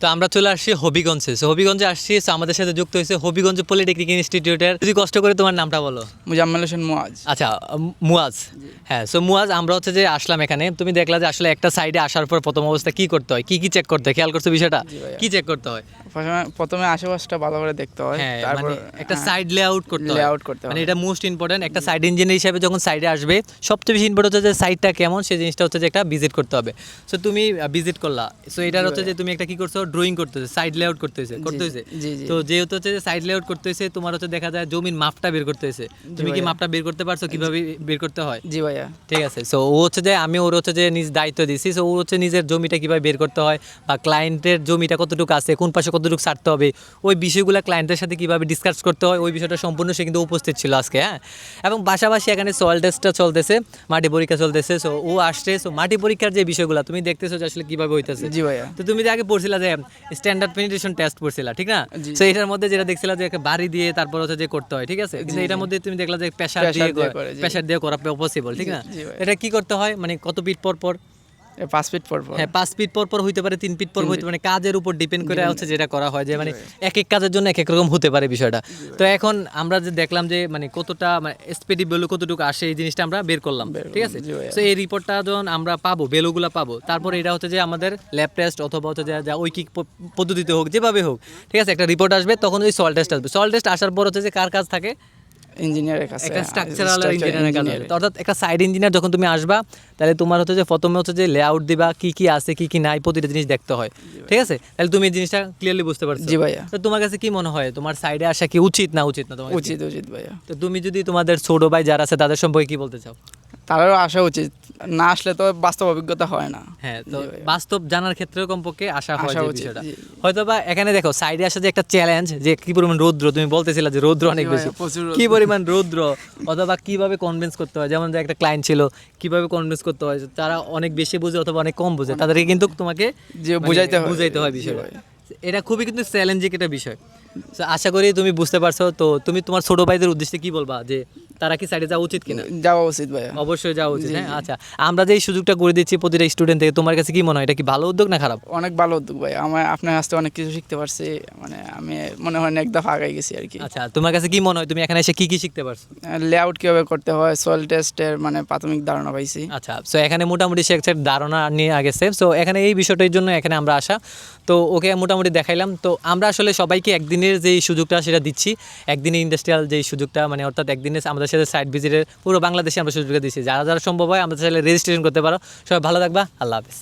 তো আমরা চলে আসছি হবিগঞ্জে। সো হবিগঞ্জে আসছি আমাদের সাথে যুক্ত হয়েছে হবিগঞ্জ পলিটেকনিক ইনস্টিটিউটের যদি কষ্ট করে তোমার নামটা বলো। মুজাম্মেল হোসেন মুয়াজ। আচ্ছা মুয়াজ। হ্যাঁ সো মুয়াজ আমরা হচ্ছে যে আসলাম এখানে। তুমি দেখলা যে আসলে একটা সাইডে আসার পর প্রথম অবস্থা কি করতে হয়? কি কি চেক করতে হয়? খেয়াল করছ বিষয়টা? কি চেক করতে হয়? প্রথমে আশেপাশটা ভালো করে দেখতে হয়। হ্যাঁ তারপর মানে একটা হ্যাঁ, সাইড লেআউট করতে হয়। layout করতে মানে এটা মোস্ট ইম্পর্টেন্ট একটা সাইড ইঞ্জিনিয়ার হিসেবে যখন সাইডে আসবে সবচেয়ে বেশি ইম্পর্টেন্ট হচ্ছে যে সাইডটা কেমন সেই জিনিসটা হচ্ছে যে একটা ভিজিট করতে হবে। সো তুমি ভিজিট করলা। সো এটার হচ্ছে যে তুমি একটা কি করছ? ড্রয়িং করতে হয়েছে সাইড লেআউট করতে হয়েছে করতে হয়েছে জি, জি। তো যেহেতু হচ্ছে সাইড লেআউট করতে হয়েছে তোমার হচ্ছে দেখা যায় জমির মাপটা বের করতে হয়েছে তুমি কি মাপটা বের করতে পারছ? কীভাবে বের করতে হয়? জি ভাইয়া। ঠিক আছে সো ও হচ্ছে যে আমি ওর হচ্ছে যে নিজ দায়িত্ব দিছি সো ও হচ্ছে নিজের জমিটা কীভাবে বের করতে হয় বা ক্লায়েন্টের জমিটা কতটুকু আছে কোন পাশে কতটুকু ছাড়তে হবে ওই বিষয়গুলো ক্লায়েন্টের সাথে কীভাবে ডিসকাস করতে হয় ওই বিষয়টা সম্পূর্ণ সে কিন্তু উপস্থিত ছিল আজকে হ্যাঁ? এবং পাশাপাশি এখানে সয়েল টেস্টটা চলতেছে মাটি পরীক্ষা চলতেছে সো ও আসছে সো মাটি পরীক্ষার যে বিষয়গুলো তুমি দেখতেছো যে আসলে কীভাবে হইতেছে। জি ভাইয়া। তো তুমি যে আগে পড়ছিলা যে স্ট্যান্ডার্ড পেনিটেশন টেস্ট করছিলা ঠিক না? তো এটার মধ্যে যেটা দেখছিলা যে বাড়ি দিয়ে তারপর হচ্ছে যে করতে হয় ঠিক আছে? কিন্তু এটার মধ্যে তুমি দেখলা যে প্রেসার দিয়ে প্রেশার প্রেসার দিয়ে করা পসিবল ঠিক না? এটা কি করতে হয়? মানে কত পিট পর পর? পাঁচ ফিট পর পর। হ্যাঁ পাঁচ ফিট পর পর হইতে পারে তিন ফিট পর হইতে পারে। কাজের উপর ডিপেন্ড করে হচ্ছে যেটা করা হয় যে মানে এক এক কাজের জন্য এক এক রকম হতে পারে বিষয়টা। তো এখন আমরা যে দেখলাম যে মানে কতটা মানে স্পেডি কতটুকু আসে এই জিনিসটা আমরা বের করলাম ঠিক আছে? তো এই রিপোর্টটা যখন আমরা পাবো বেলুগুলা পাবো তারপর এটা হচ্ছে যে আমাদের ল্যাব টেস্ট অথবা হচ্ছে যা ঐকিক পদ্ধতিতে হোক যেভাবে হোক ঠিক আছে? একটা রিপোর্ট আসবে তখন ওই সল টেস্ট আসবে। সল টেস্ট আসার পর হচ্ছে যে কার কাজ থাকে? ইঞ্জিনিয়ারের কাছে একটা স্ট্রাকচারাল ইঞ্জিনিয়ারের কাছে। অর্থাৎ একটা সাইড ইঞ্জিনিয়ার যখন তুমি আসবা তাহলে তোমার হচ্ছে যে প্রথমে হচ্ছে যে লেআউট দিবা কি কি আছে কি কি নাই প্রতিটা জিনিস দেখতে হয়। ঠিক আছে? তাহলে তুমি এই জিনিসটা ক্লিয়ারলি বুঝতে পারছ। জি ভাইয়া। তো তোমার কাছে কি মনে হয়? তোমার সাইডে আসা কি উচিত না উচিত না তোমার উচিত উচিত ভাইয়া। তো তুমি যদি তোমাদের ছোট ভাই যারা আছে তাদের সম্পর্কে কি বলতে চাও? তারও আসা উচিত। না আসলে তো বাস্তব অভিজ্ঞতা হয় না। হ্যাঁ তো বাস্তব জানার ক্ষেত্রেও কমপক্ষে হয় আসা যে উচিত, বিষয়টা। হয়তো বা এখানে দেখো সাইডে আসা যে একটা চ্যালেঞ্জ যে কি পরিমাণ রৌদ্র তুমি বলতেছিলা যে রৌদ্র অনেক বেশি। কি পরিমাণ রৌদ্র অথবা কীভাবে কনভিন্স করতে হয়? যেমন যে একটা ক্লায়েন্ট ছিল কীভাবে কনভিন্স করতে হয়? তারা অনেক বেশি বুঝে অথবা অনেক কম বুঝে। তাদেরকে কিন্তু তোমাকে যে মানে বুঝাইতে হয়। বুঝাইতে হয় জি বিষয়টা। এটা খুবই কিন্তু চ্যালেঞ্জিং একটা বিষয়। আশা করি তুমি বুঝতে পারছ। তো তুমি তোমার ছোট ভাইদের উদ্দেশ্যে কি বলবা? যে তারা কি সাইডে যাওয়া উচিত কিনা? যাওয়া উচিত ভাইয়া। অবশ্যই যাওয়া উচিত হ্যাঁ? আচ্ছা আমরা যে সুযোগটা করে দিচ্ছি প্রতিটা স্টুডেন্ট থেকে তোমার কাছে কি মনে হয়? এটা কি ভালো উদ্যোগ না খারাপ? অনেক ভালো উদ্যোগ ভাই আমার আপনার কাছ থেকে অনেক কিছু শিখতে পারছি। মানে আমি মনে হয় এক দফা আগাই গেছি আর কি। আচ্ছা তোমার কাছে কি মনে হয়? তুমি এখানে এসে কি কি শিখতে পারছ? লেআউট কীভাবে করতে হয়? সয়েল টেস্টের মানে প্রাথমিক ধারণা পাইছি। আচ্ছা সো এখানে মোটামুটি সে একটা ধারণা নিয়ে আগেছে সো এখানে এই বিষয়টার জন্য এখানে আমরা আসা। তো ওকে মোটামুটি দেখাইলাম। তো আমরা আসলে সবাইকে একদিনের যেই সুযোগটা সেটা দিচ্ছি একদিনে ইন্ডাস্ট্রিয়াল যে সুযোগটা মানে অর্থাৎ একদিনে আমাদের সাথে সাইট ভিজিটের পুরো বাংলাদেশে আমরা সুযোগ দিচ্ছি যারা যারা সম্ভব হয় আমাদের চাইলে রেজিস্ট্রেশন করতে পারো। সবাই ভালো থাকবা। আল্লাহ হাফিজ।